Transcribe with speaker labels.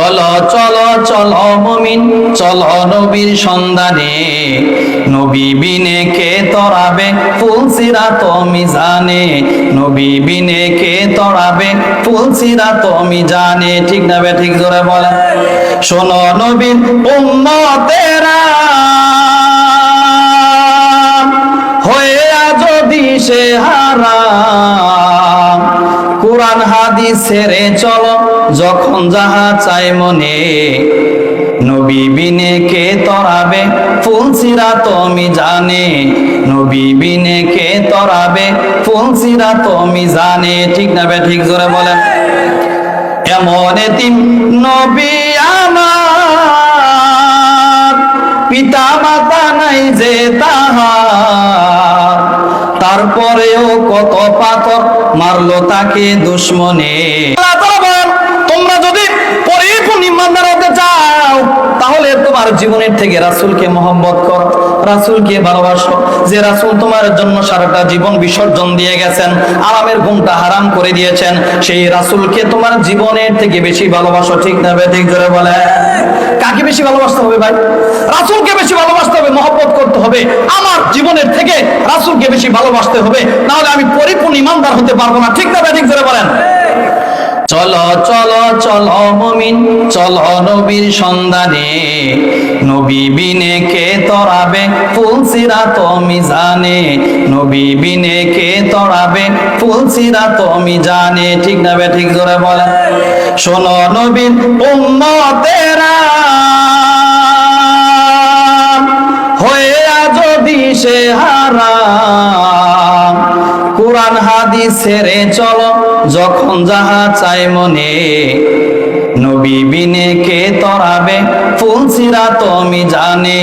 Speaker 1: চলো চলো চলো মমিন, চলো নবীর সন্ধানে। নবী বিনে কে তরাবে ফুলসিরা তুমি জানে নবী বিনে কে তরাবে ফুলসিরা তুমি জানে ঠিক না বে, ঠিক জোরে বলে শোনো নবীন উম্মতেরা, হয়ে যদি সে হারা কোরআন হাদিস ছেড়ে চলো, যখন যাহা চাই মনে। নবী বিনে কে তরাবে ফুলসিরা তুমি জানে। নবী বিনে কে তরাবে ফুলসিরা তুমি জানে। ঠিক না বে, ঠিক জোরে বলেন। এমন এতিম নবী আমার পিতা মাতা নাই যে তাহার। তারপরেও কত পাথর মারলো তাকে দুশ্মনে আল্লাহ তাআলা বলেন, তোমরা যদি পরিপূর্ণ ইমানদার হতে চাও তাহলে তোমার জীবনের থেকে রাসূলকে মহব্বত করো, রাসূলকে ভালোবাসো। যে রাসূল তোমার জন্য সারাটা জীবন বিসর্জন দিয়ে গেছেন, আরামের ঘুমটা হারাম করে দিয়েছেন, সেই রাসূলকে তোমার জীবনের থেকে বেশি ভালোবাসো। ঠিক না ঠিক জোরে বলে। কাকে বেশি ভালোবাসতে হবে ভাই? রাসূলকে বেশি ভালোবাসতে হবে, মহব্বত করতে হবে। আমার জীবনের থেকে রাসূলকে বেশি ভালোবাসতে হবে। নাহলে আমি পরিপূর্ণ ইমানদার হতে পারব না। ঠিক না ঠিক জোরে বলেন। চলো চলো চলো মমিন, চলো নবীর সন্ধানে। নবী বিনে কে তরাবে ফুলসিরা তুমি জানে নবী বিনে কে তরাবে ফুলসিরা তুমি জানে ঠিক না ঠিক জোরে বলে শোনো নবীন উম্মতেরা ছেড়ে চলো যখন যাহা চাই মনে। নবী বিনে কে তরাবে ফুলসিরা তুমি জানে